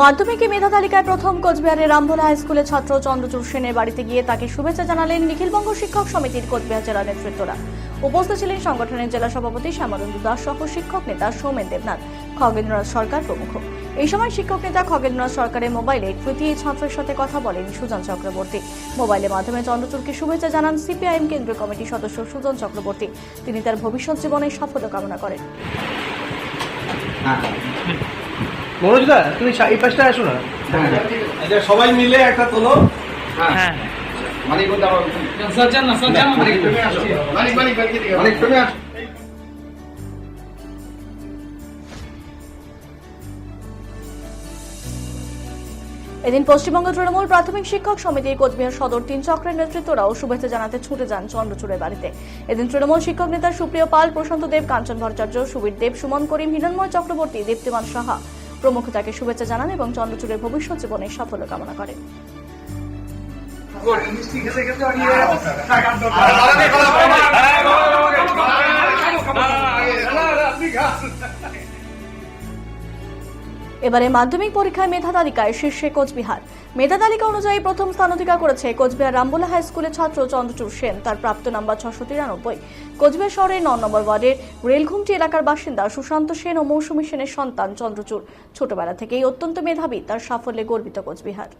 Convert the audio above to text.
মাধ্যমিকে মেধা তালিকায় প্রথম কোচবিহারের রামভোলা হাই স্কুলের ছাত্র চন্দ্রচূড় সেনের বাড়িতে গিয়ে তাকে শুভেচ্ছা জানালেন নিখিলবঙ্গ শিক্ষক সমিতির কোচবিহার জেলা নেতৃত্বরা। উপস্থিত ছিলেন সংগঠনের জেলা সভাপতি শ্যামানন্দ দাস সহ শিক্ষক নেতা সৌমেন দেবনাথ, খগেন্দ্রনাথ সরকার প্রমুখ। এই সময় শিক্ষক নেতা খগেন্দ্রনাথ সরকারের মোবাইলে তৃতীয় ছাত্রের সাথে কথা বলেন সুজন চক্রবর্তী। মোবাইলের মাধ্যমে চন্দ্রচূড়কে শুভেচ্ছা জানান সিপিআইএম কেন্দ্রীয় কমিটির সদস্য সুজন চক্রবর্তী। তিনি তার ভবিষ্যৎ জীবনে সাফল্য কামনা করেন। মনোজদা তুমি এই পাশটা আসো না। আচ্ছা সবাই মিলে একটা তোলো। হ্যাঁ। মানিক বলতে আমার সজ্জান না সজ্জান মানিক তুমি আসো। মানিক মানিক মানিক তুমি আসো। এদিন পশ্চিমবঙ্গ তৃণমূল প্রাথমিক শিক্ষক সমিতির কোচবিহার সদর তিন চক্রের নেতৃত্বরাও শুভেচ্ছা জানাতে ছুটে যান চন্দ্রচূড়ের বাড়িতে। এদিন তৃণমূল শিক্ষক নেতা সুপ্রিয় পাল প্রশান্ত দেব কাঞ্চন ভট্টাচার্য সুবীর দেব সুমন করিম হিরণময় চক্রবর্তী দীপ্তিমান সাহা প্রমুখ তাকে শুভেচ্ছা জানান এবং চন্দ্রচূড়ের ভবিষ্যৎ জীবনে সাফল্য কামনা করেন। এবারে মাধ্যমিক পরীক্ষায় মেধা তালিকায় শীর্ষে কোচবিহার। মেধা তালিকা অনুযায়ী প্রথম স্থান অধিকার করেছে কোচবিহার রামবোলা হাই স্কুলের ছাত্র চন্দ্রচূড় সেন, তার প্রাপ্ত নাম্বার ছশো তিরানব্বই। কোচবিহার শহরের ন নম্বর ওয়ার্ডের রেলঘুমটি এলাকার বাসিন্দা সুশান্ত সেন ও মৌসুমী সেনের সন্তান চন্দ্রচূড়। ছোটবেলা থেকেই অত্যন্ত মেধাবী, তার সাফল্যে গর্বিত কোচবিহার।